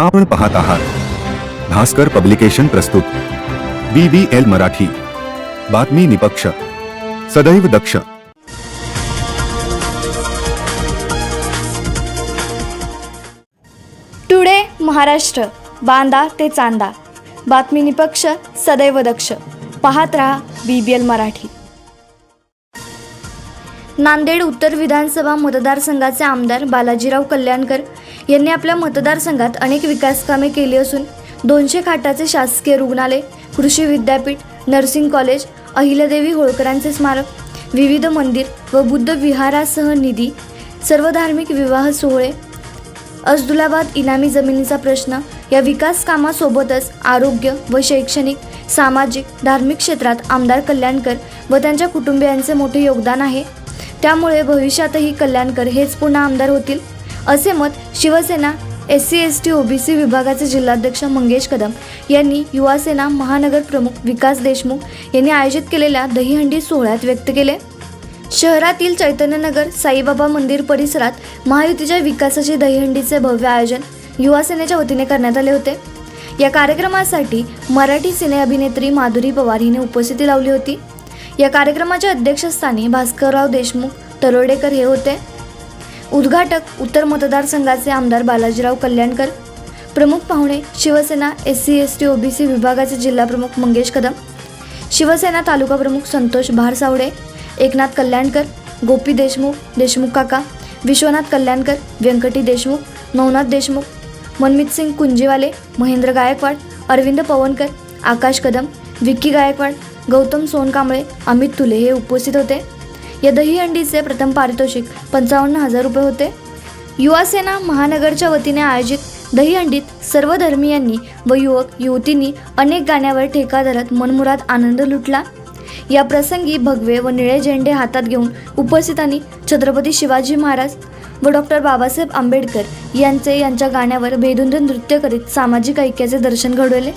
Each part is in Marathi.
आपण पाहत आहात. भास्कर पब्लिकेशन प्रस्तुत. B B L Marathi. बातमी निपक्ष. सदैव दक्ष. टुडे महाराष्ट्र. बांदा ते चांदा. बातमी निपक्ष सदैव दक्ष. पाहत रहा B B L Marathi. Nanded उत्तर विधानसभा मतदारसंघाचे आमदार बालाजीराव कल्याणकर यांनी आपल्या मतदारसंघात अनेक विकासकामे केली असून दोनशे खाटाचे शासकीय रुग्णालय कृषी विद्यापीठ नर्सिंग कॉलेज अहिल्यादेवी होळकरांचे स्मारक विविध मंदिर व बुद्ध विहारासह निधी सर्व धार्मिक विवाह सोहळे अजदुलाबाद इनामी जमिनीचा प्रश्न या विकास कामासोबतच आरोग्य व शैक्षणिक सामाजिक धार्मिक क्षेत्रात आमदार कल्याणकर व त्यांच्या कुटुंबियांचे मोठे योगदान आहे. त्यामुळे भविष्यातही कल्याणकर हेच पुन्हा आमदार होतील. असे मत Shiv Sena S C S T OBC विभागाचे जिल्हाध्यक्ष मंगेश कदम यांनी युवासेना महानगर प्रमुख विकास देशमुख यांनी आयोजित केलेल्या दहीहंडी सोहळ्यात व्यक्त केले. शहरातील चैतन्यनगर साईबाबा मंदिर परिसरात महायुतीच्या विकासाची दहीहंडीचे भव्य आयोजन युवासेनेच्या वतीने करण्यात आले होते. या कार्यक्रमासाठी मराठी सिने अभिनेत्री माधुरी पवार हिने उपस्थिती लावली होती. या कार्यक्रमाच्या अध्यक्षस्थानी भास्करराव देशमुख तरोडेकर हे होते. उद्घाटक उत्तर मतदारसंघाचे आमदार बालाजीराव कल्याणकर प्रमुख पाहुणे Shiv Sena S C S T OBC विभागाचे जिल्हाप्रमुख मंगेश कदम शिवसेना तालुका प्रमुख संतोष भारसावडे एकनाथ कल्याणकर गोपी देशमुख देशमुख काका विश्वनाथ कल्याणकर व्यंकटी देशमुख नवनाथ देशमुख मनमित सिंग कुंजीवाले महेंद्र गायकवाड अरविंद पवनकर आकाश कदम विक्की गायकवाड गौतम सोनकांबळे अमित तुले हे उपस्थित होते. या दहीहंडीचे प्रथम पारितोषिक पंचावन्न हजार रुपये होते. युवासेना महानगरच्या वतीने आयोजित दहीहंडीत सर्व धर्मियांनी व युवक युवतींनी अनेक गाण्यावर ठेका धरत मनमुरात आनंद लुटला. या प्रसंगी भगवे व निळे झेंडे हातात घेऊन उपस्थितांनी छत्रपती शिवाजी महाराज व डॉक्टर बाबासाहेब आंबेडकर यांचे यांच्या गाण्यावर भेदुंद नृत्य करीत सामाजिक ऐक्याचे दर्शन घडवले.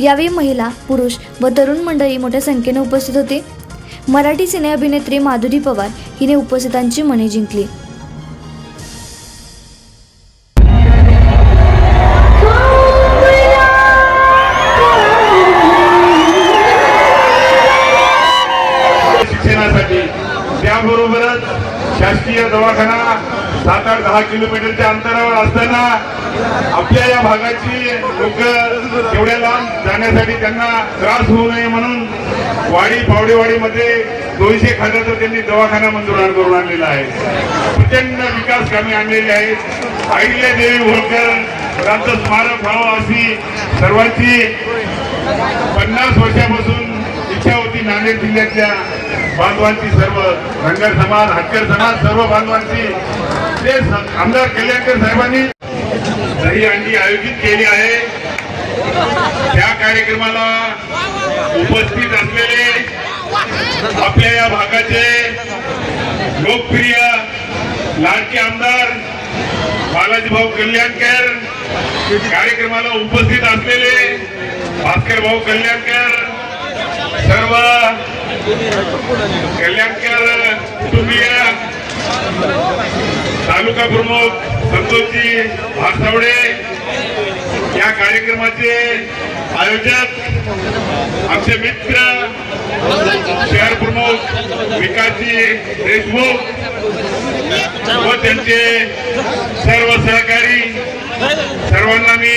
यावेळी महिला पुरुष व तरुण मंडळी मोठ्या संख्येने उपस्थित होती. मराठी सिने अभिनेत्री माधुरी पवार हिने उपस्थितांची मने जिंकली. शिक्षणासाठी त्याबरोबरच शासकीय दवाखाना सात आठ दहा किलोमीटरच्या अंतरावर असताना आपल्या या भागाची लोक एवढ्या लांब जाण्यासाठी त्यांना त्रास होऊ नये म्हणून वाडी पावडेवाडीमध्ये दोनशे खात्याचा त्यांनी दवाखाना मंजूर करून आणलेला आहे. प्रचंड विकास कामे आणलेली आहेत. आईल्या देवी होळकर त्यांचं स्मारक व्हावं अशी सर्वांची पन्नास वर्षापासून इच्छा होती नांदेड जिल्ह्यातल्या बांधवांची सर्व धनगर समाज हटकर समाज सर्व बांधवांची. ते आमदार कल्याणकर साहेबांनी दही अंडी आयोजित केली आहे. त्या कार्यक्रमाला उपस्थित असलेले आपल्या या भागाचे लोकप्रिय लाडके आमदार बालाजी भाऊ कल्याणकर कार्यक्रमाला उपस्थित असलेले भास्कर भाऊ कल्याणकर सर्व कल्याणकर कुटुंबीय तालुका प्रमुख संतोषजी भासावडे या कार्यक्रमाचे आयोजक आमचे मित्र शहर प्रमुख विकासजी देशमुख व त्यांचे सर्व सहकारी सर्वांना मी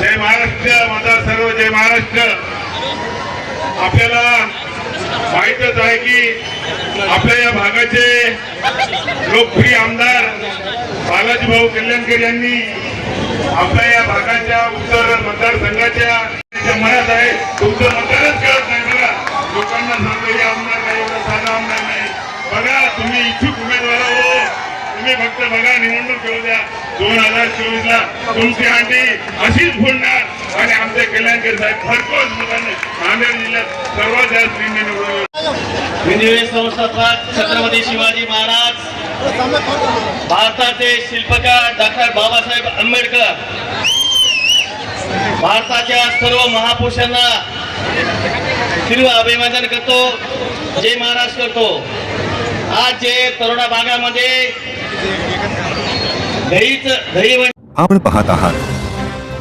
जय महाराष्ट्र माझा सर्व जय महाराष्ट्र. आपल्याला माहितच आहे की आपल्या या भागाचे लोकप्रिय आमदार बालाजी भाऊ कल्याणकर यांनी आपल्या या भागाच्या उत्तर मतदारसंघाच्या मनात आहे तुमचं उत्तर मतदारच कळत नाही. बघा लोकांना सांगतो हे आमदार नाही साधा आमदार नाही. बघा तुम्ही इच्छुक उमेदवार हो तुम्ही फक्त बघा निवडणूक घेऊ द्या. दोन हजार चोवीस ला तुमची आंटी अशीच फोडणार. आमचे कल्याणकर साहेब भरपूर मताने नांदेड जिल्ह्यात सर्वात जास्त. हिंदवी संस्थापक छत्रपती शिवाजी महाराज भारताचे शिल्पकार डॉक्टर बाबासाहेब आंबेडकर भारताच्या सर्व महापुरुषांना तीव्र अभिवादन करतो. जय महाराज करतो. आज जे तरुणा भागामध्ये दहीच दही आपण पाहत आहात